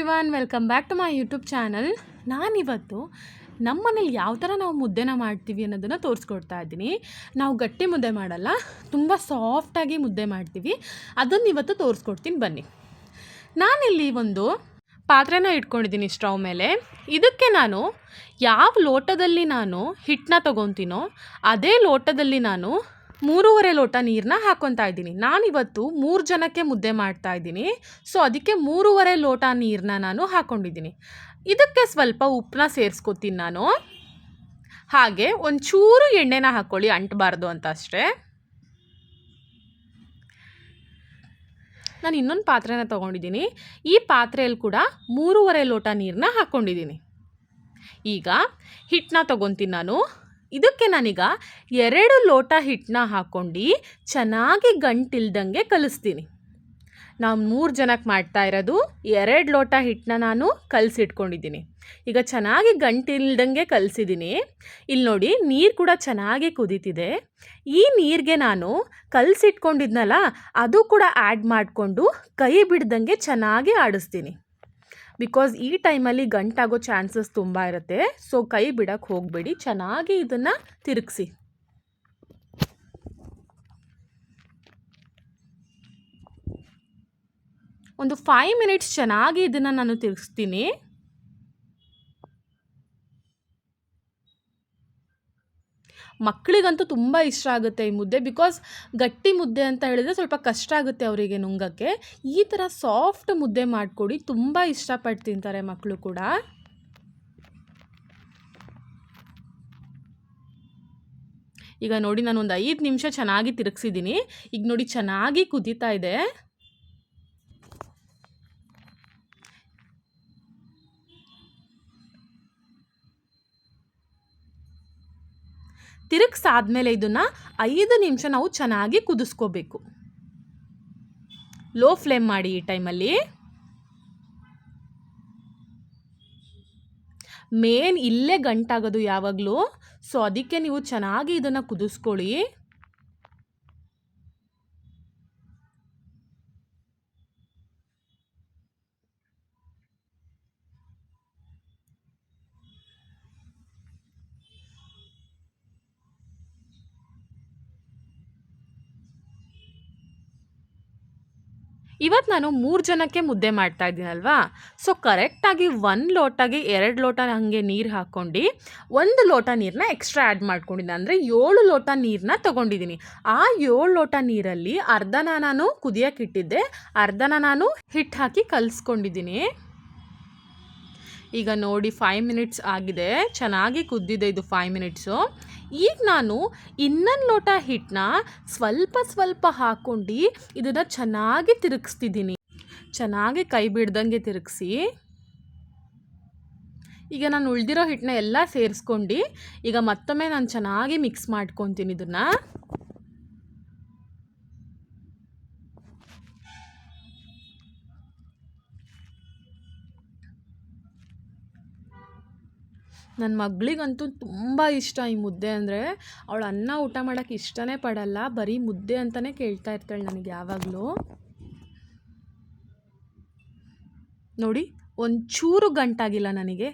Everyone welcome back to my YouTube channel ನಾನಿವತ್ತು ನಮ್ಮ ಮನೇಲಿ ಯಾವ ಥರ ನಾವು ಮುದ್ದೆನ ಮಾಡ್ತೀವಿ ಅನ್ನೋದನ್ನು ತೋರಿಸ್ಕೊಡ್ತಾ ಇದ್ದೀನಿ. ನಾವು ಗಟ್ಟಿ ಮುದ್ದೆ ಮಾಡಲ್ಲ, ತುಂಬ ಸಾಫ್ಟಾಗಿ ಮುದ್ದೆ ಮಾಡ್ತೀವಿ. ಅದನ್ನು ಇವತ್ತು ತೋರಿಸ್ಕೊಡ್ತೀನಿ ಬನ್ನಿ. ನಾನಿಲ್ಲಿ ಒಂದು ಪಾತ್ರೆನ ಇಟ್ಕೊಂಡಿದ್ದೀನಿ ಸ್ಟವ್ ಮೇಲೆ. ಇದಕ್ಕೆ ನಾನು ಯಾವ ಲೋಟದಲ್ಲಿ ನಾನು ಹಿಟ್ಟನ್ನ ತೊಗೊತೀನೋ, ಅದೇ ಲೋಟದಲ್ಲಿ ನಾನು ಮೂರುವರೆ ಲೋಟ ನೀರನ್ನ ಹಾಕ್ಕೊತಾ ಇದ್ದೀನಿ. ನಾನಿವತ್ತು ಮೂರು ಜನಕ್ಕೆ ಮುದ್ದೆ ಮಾಡ್ತಾ ಇದ್ದೀನಿ. ಸೊ, ಅದಕ್ಕೆ ಮೂರುವರೆ ಲೋಟ ನೀರನ್ನ ನಾನು ಹಾಕ್ಕೊಂಡಿದ್ದೀನಿ ಇದಕ್ಕೆ ಸ್ವಲ್ಪ ಉಪ್ಪನ್ನ ಸೇರಿಸ್ಕೊತೀನಿ ನಾನು. ಹಾಗೆ ಒಂಚೂರು ಎಣ್ಣೆನ ಹಾಕ್ಕೊಳ್ಳಿ ಅಂಟಬಾರ್ದು ಅಂತ ಅಷ್ಟೇ. ನಾನು ಇನ್ನೊಂದು ಪಾತ್ರೆನ ತೊಗೊಂಡಿದ್ದೀನಿ. ಈ ಪಾತ್ರೆಯಲ್ಲಿ ಕೂಡ ಮೂರುವರೆ ಲೋಟ ನೀರನ್ನ ಹಾಕ್ಕೊಂಡಿದ್ದೀನಿ ಈಗ ಹಿಟ್ಟನ್ನ ತೊಗೊತೀನಿ ನಾನು. ಇದಕ್ಕೆ ನಾನೀಗ ಎರಡು ಲೋಟ ಹಿಟ್ಟನ್ನ ಹಾಕ್ಕೊಂಡು ಚೆನ್ನಾಗಿ ಗಂಟಿಲ್ದಂಗೆ ಕಲಿಸ್ತೀನಿ. ನಾವು ಮೂರು ಜನಕ್ಕೆ ಮಾಡ್ತಾ ಇರೋದು ಎರಡು ಲೋಟ ಹಿಟ್ಟನ್ನ ನಾನು ಕಲಸಿಟ್ಕೊಂಡಿದ್ದೀನಿ. ಈಗ ಚೆನ್ನಾಗಿ ಗಂಟಿಲ್ದಂಗೆ ಕಲಸಿದ್ದೀನಿ. ಇಲ್ಲಿ ನೋಡಿ ನೀರು ಕೂಡ ಚೆನ್ನಾಗಿ ಕುದೀತಿದೆ. ಈ ನೀರಿಗೆ ನಾನು ಕಲಸಿಟ್ಕೊಂಡಿದ್ನಲ್ಲ, ಅದು ಕೂಡ ಆ್ಯಡ್ ಮಾಡಿಕೊಂಡು ಕೈ ಬಿಡ್ದಂಗೆ ಚೆನ್ನಾಗಿ ಆಡಿಸ್ತೀನಿ. ಬಿಕಾಸ್ ಈ ಟೈಮಲ್ಲಿ ಗಂಟಾಗೋ ಚಾನ್ಸಸ್ ತುಂಬ ಇರುತ್ತೆ. ಸೊ ಕೈ ಬಿಡಕ್ಕೆ ಹೋಗಬೇಡಿ. ಚೆನ್ನಾಗಿ ಇದನ್ನು ತಿರುಗಿಸಿ. ಒಂದು ಫೈವ್ ಮಿನಿಟ್ಸ್ ಚೆನ್ನಾಗಿ ಇದನ್ನು ನಾನು ತಿರುಗಿಸ್ತೀನಿ. ಮಕ್ಕಳಿಗಂತೂ ತುಂಬ ಇಷ್ಟ ಆಗುತ್ತೆ ಈ ಮುದ್ದೆ ಬಿಕಾಸ್ ಗಟ್ಟಿ ಮುದ್ದೆ ಅಂತ ಹೇಳಿದ್ರೆ ಸ್ವಲ್ಪ ಕಷ್ಟ ಆಗುತ್ತೆ ಅವರಿಗೆ ನುಂಗಕ್ಕೆ. ಈ ಥರ ಸಾಫ್ಟ್ ಮುದ್ದೆ ಮಾಡಿಕೊಡಿ, ತುಂಬ ಇಷ್ಟಪಟ್ಟು ತಿಂತಾರೆ ಮಕ್ಕಳು ಕೂಡ. ಈಗ ನೋಡಿ ನಾನು ಒಂದು ಐದು ನಿಮಿಷ ಚೆನ್ನಾಗಿ ತಿರುಗಿಸಿದ್ದೀನಿ ಈಗ ನೋಡಿ ಚೆನ್ನಾಗಿ ಕುದೀತಾ ಇದೆ. ತಿರುಗಿಸಾದ್ಮೇಲೆ ಇದನ್ನು ಐದು ನಿಮಿಷ ನಾವು ಚೆನ್ನಾಗಿ ಕುದಿಸ್ಕೋಬೇಕು. ಲೋ ಫ್ಲೇಮ್ ಮಾಡಿ ಈ ಟೈಮಲ್ಲಿ. ಮೇನ್ ಇಲ್ಲೇ ಗಂಟಾಗೋದು ಯಾವಾಗಲೂ. ಸೊ, ಅದಕ್ಕೆ ನೀವು ಚೆನ್ನಾಗಿ ಇದನ್ನು ಕುದಿಸ್ಕೊಳ್ಳಿ. ಇವತ್ತು ನಾನು ಮೂರು ಜನಕ್ಕೆ ಮುದ್ದೆ ಮಾಡ್ತಾ ಇದ್ದೀನಲ್ವಾ? ಸೊ ಕರೆಕ್ಟಾಗಿ ಒಂದು ಲೋಟಗೆ ಎರಡು ಲೋಟ ಹಾಗೆ ನೀರು ಹಾಕ್ಕೊಂಡು, ಒಂದು ಲೋಟ ನೀರನ್ನ ಎಕ್ಸ್ಟ್ರಾ ಆ್ಯಡ್ ಮಾಡ್ಕೊಂಡಿದ್ದೆ. ಅಂದರೆ ಏಳು ಲೋಟ ನೀರನ್ನ ತೊಗೊಂಡಿದ್ದೀನಿ. ಆ ಏಳು ಲೋಟ ನೀರಲ್ಲಿ ಅರ್ಧನ ನಾನು ಕುದಿಯೋಕ್ಕಿಟ್ಟಿದ್ದೆ ಅರ್ಧನ ನಾನು ಹಿಟ್ಟು ಹಾಕಿ ಕಲಿಸ್ಕೊಂಡಿದ್ದೀನಿ. ಈಗ ನೋಡಿ ಫೈವ್ ಮಿನಿಟ್ಸ್ ಆಗಿದೆ. ಚೆನ್ನಾಗಿ ಕುದ್ದಿದೆ ಇದು ಫೈವ್ ಮಿನಿಟ್ಸು ಈಗ ನಾನು ಇನ್ನೊಂದು ಲೋಟ ಹಿಟ್ಟನ್ನ ಸ್ವಲ್ಪ ಸ್ವಲ್ಪ ಹಾಕ್ಕೊಂಡು ಇದನ್ನು ಚೆನ್ನಾಗಿ ತಿರುಗಿಸ್ತಿದ್ದೀನಿ. ಚೆನ್ನಾಗಿ ಕೈ ಬಿಡ್ದಂಗೆ ತಿರುಗಿಸಿ. ಈಗ ನಾನು ಉಳಿದಿರೋ ಹಿಟ್ಟನ್ನ ಎಲ್ಲ ಸೇರಿಸ್ಕೊಂಡು ಈಗ ಮತ್ತೊಮ್ಮೆ ನಾನು ಚೆನ್ನಾಗಿ ಮಿಕ್ಸ್ ಮಾಡ್ಕೊತೀನಿ ಇದನ್ನು. ನನ್ನ ಮಗಳಿಗಂತೂ ತುಂಬ ಇಷ್ಟ ಈ ಮುದ್ದೆ ಅಂದರೆ, ಅವಳು ಅನ್ನ ಊಟ ಮಾಡೋಕ್ಕೆ ಇಷ್ಟನೇ ಪಡಲ್ಲ, ಬರೀ ಮುದ್ದೆ ಅಂತಲೇ ಕೇಳ್ತಾ ಇರ್ತಾಳೆ ನನಗೆ ಯಾವಾಗಲೂ. ನೋಡಿ, ಒಂಚೂರು ಗಂಟಾಗಿಲ್ಲ ನನಗೆ.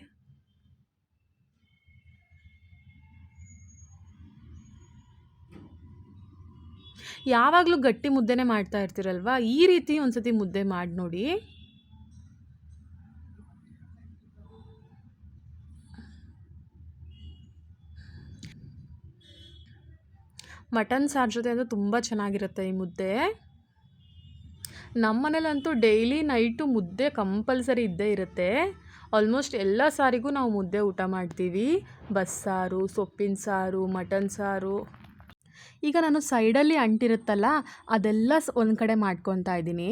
ಯಾವಾಗಲೂ ಗಟ್ಟಿ ಮುದ್ದೆನೇ ಮಾಡ್ತಾ ಇರ್ತೀರಲ್ವ? ಈ ರೀತಿ ಒಂದ್ಸತಿ ಮುದ್ದೆ ಮಾಡಿ ನೋಡಿ. ಮಟನ್ ಸಾರು ಜೊತೆ ಅಂದರೆ ತುಂಬ ಚೆನ್ನಾಗಿರುತ್ತೆ ಈ ಮುದ್ದೆ. ನಮ್ಮ ಮನೇಲಂತೂ ಡೈಲಿ ನೈಟು ಮುದ್ದೆ ಕಂಪಲ್ಸರಿ ಇದ್ದೇ ಇರುತ್ತೆ. ಆಲ್ಮೋಸ್ಟ್ ಎಲ್ಲ ಸಾರಿಗೂ ನಾವು ಮುದ್ದೆ ಊಟ ಮಾಡ್ತೀವಿ. ಬಸ್ಸಾರು, ಸೊಪ್ಪಿನ ಸಾರು, ಮಟನ್ ಸಾರು. ಈಗ ನಾನು ಸೈಡಲ್ಲಿ ಅಂಟಿರುತ್ತಲ್ಲ, ಅದೆಲ್ಲ ಒಂದು ಕಡೆ ಮಾಡ್ಕೊತಾ ಇದ್ದೀನಿ.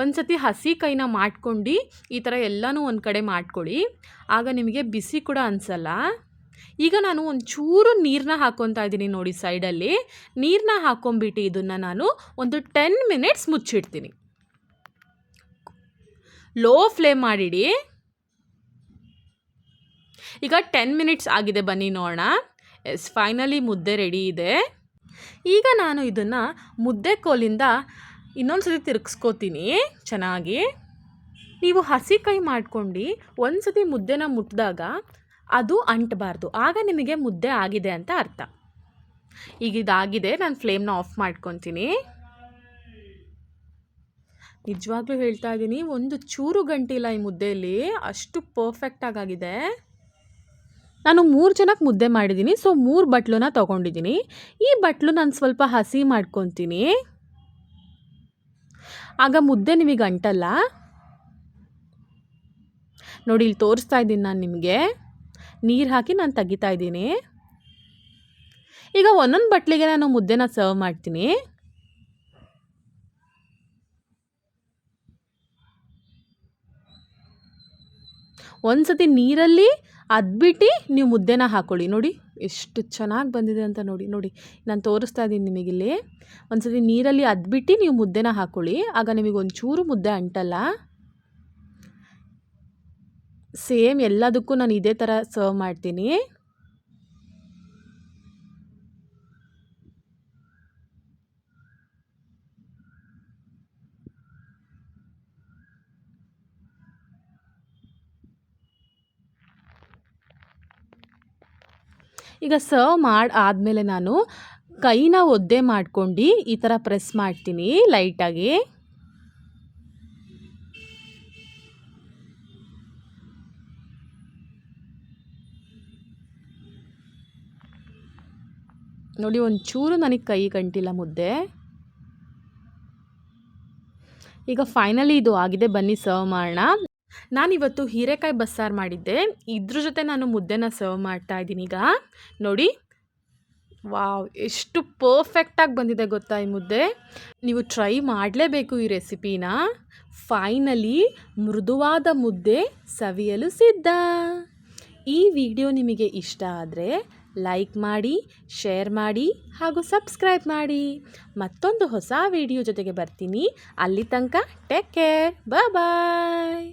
ಒಂದು ಸತಿ ಹಸಿ ಕೈನ ಮಾಡ್ಕೊಂಡು ಈ ಥರ ಎಲ್ಲನೂ ಒಂದು ಕಡೆ ಮಾಡ್ಕೊಳ್ಳಿ. ಆಗ ನಿಮಗೆ ಬಿಸಿ ಕೂಡ ಅನಿಸಲ್ಲ. ಈಗ ನಾನು ಒಂದು ಚೂರು ನೀರನ್ನ ಹಾಕ್ಕೊತಾ ಇದ್ದೀನಿ ನೋಡಿ ಸೈಡಲ್ಲಿ. ನೀರನ್ನ ಹಾಕೊಂಬಿಟ್ಟು ಇದನ್ನು ನಾನು ಒಂದು ಟೆನ್ ಮಿನಿಟ್ಸ್ ಮುಚ್ಚಿಡ್ತೀನಿ. ಲೋ ಫ್ಲೇಮ್ ಮಾಡಿಡಿ. ಈಗ ಟೆನ್ ಮಿನಿಟ್ಸ್ ಆಗಿದೆ ಬನ್ನಿ ನೋಡೋಣ. ಎಸ್, ಫೈನಲಿ ಮುದ್ದೆ ರೆಡಿ ಇದೆ. ಈಗ ನಾನು ಇದನ್ನು ಮುದ್ದೆ ಕೋಲಿಂದ ಇನ್ನೊಂದು ಸತಿ ತಿರುಗಿಸ್ಕೋತೀನಿ ಚೆನ್ನಾಗಿ. ನೀವು ಹಸಿ ಕೈ ಮಾಡ್ಕೊಂಡು ಒಂದು ಸತಿ ಮುದ್ದೆನ ಮುಟ್ಟಿದಾಗ ಅದು ಅಂಟಬಾರ್ದು. ಆಗ ನಿಮಗೆ ಮುದ್ದೆ ಆಗಿದೆ ಅಂತ ಅರ್ಥ. ಈಗ ಇದಾಗಿದೆ, ನಾನು ಫ್ಲೇಮ್ನ ಆಫ್ ಮಾಡ್ಕೊತೀನಿ. ನಿಜವಾಗ್ಲೂ ಹೇಳ್ತಾ ಇದ್ದೀನಿ ಒಂದು ಚೂರು ಗಂಟಿಲ್ಲ ಈ ಮುದ್ದೆಯಲ್ಲಿ, ಅಷ್ಟು ಪರ್ಫೆಕ್ಟಾಗಿ ಆಗಿದೆ ನಾನು ಮೂರು ಜನಕ್ಕೆ ಮುದ್ದೆ ಮಾಡಿದ್ದೀನಿ ಸೊ ಮೂರು ಬಟ್ಲನ್ನ ತೊಗೊಂಡಿದ್ದೀನಿ ಈ ಬಟ್ಲು ನಾನು ಸ್ವಲ್ಪ ಹಸಿ ಮಾಡ್ಕೊತೀನಿ. ಆಗ ಮುದ್ದೆ ನಿಮಗೆ ಅಂಟಲ್ಲ? ನೋಡಿ, ಇಲ್ಲಿ ತೋರಿಸ್ತಾ ಇದ್ದೀನಿ ನಾನು ನಿಮಗೆ. ನೀರು ಹಾಕಿ ನಾನು ತೆಗಿತಾ ಇದ್ದೀನಿ. ಈಗ ಒಂದೊಂದು ಬಟ್ಲಿಗೆ ನಾನು ಮುದ್ದೆನ ಸರ್ವ್ ಮಾಡ್ತೀನಿ. ಒಂದು ಸತಿ ನೀರಲ್ಲಿ ಅದ್ಬಿಟ್ಟು ನೀವು ಮುದ್ದೆನ ಹಾಕ್ಕೊಳ್ಳಿ ನೋಡಿ, ಎಷ್ಟು ಚೆನ್ನಾಗಿ ಬಂದಿದೆ ಅಂತ ನೋಡಿ ನೋಡಿ. ನಾನು ತೋರಿಸ್ತಾ ಇದ್ದೀನಿ ನಿಮಗಿಲ್ಲಿ. ಒಂದು ಸತಿ ನೀರಲ್ಲಿ ಅದ್ಬಿಟ್ಟು ನೀವು ಮುದ್ದೆನ ಹಾಕ್ಕೊಳ್ಳಿ ಆಗ ನಿಮಗೆ ಒಂಚೂರು ಮುದ್ದೆ ಅಂಟಲ್ಲ. ಸೇಮ್ ಎಲ್ಲದಕ್ಕೂ ನಾನು ಇದೇ ಥರ ಸರ್ವ್ ಮಾಡ್ತೀನಿ. ಈಗ ಸರ್ವ್ ಮಾಡಿ ಆದಮೇಲೆ ನಾನು ಕೈನ ಒದ್ದೆ ಮಾಡ್ಕೊಂಡು ಈ ಥರ ಪ್ರೆಸ್ ಮಾಡ್ತೀನಿ ಲೈಟಾಗಿ. ನೋಡಿ, ಒಂಚೂರು ನನಗೆ ಕೈ ಗಂಟಿಲ್ಲ ಮುದ್ದೆ. ಈಗ ಫೈನಲಿ ಇದು ಆಗಿದೆ. ಬನ್ನಿ ಸರ್ವ್ ಮಾಡೋಣ. ನಾನಿವತ್ತು ಹೀರೆಕಾಯಿ ಬಸ್ಸಾರು ಮಾಡಿದ್ದೆ. ಇದ್ರ ಜೊತೆ ನಾನು ಮುದ್ದೆನ ಸರ್ವ್ ಮಾಡ್ತಾ ಇದ್ದೀನಿ ಈಗ. ನೋಡಿ, ವಾವ್, ಎಷ್ಟು ಪರ್ಫೆಕ್ಟಾಗಿ ಬಂದಿದೆ ಗೊತ್ತಾ ಈ ಮುದ್ದೆ. ನೀವು ಟ್ರೈ ಮಾಡಲೇಬೇಕು ಈ ರೆಸಿಪಿನ ಫೈನಲಿ ಮೃದುವಾದ ಮುದ್ದೆ ಸವಿಯಲು ಸಿದ್ಧ. ಈ ವಿಡಿಯೋ ನಿಮಗೆ ಇಷ್ಟ ಆದರೆ ಲೈಕ್ ಮಾಡಿ ಶೇರ್ ಮಾಡಿ ಹಾಗೂ ಸಬ್ಸ್ಕ್ರೈಬ್ ಮಾಡಿ. ಮತ್ತೊಂದು ಹೊಸ ವಿಡಿಯೋ ಜೊತೆಗೆ ಬರ್ತೀನಿ. ಅಲ್ಲಿ ತನಕ ಟೇಕ್ ಕೇರ್ ಬಾಯ್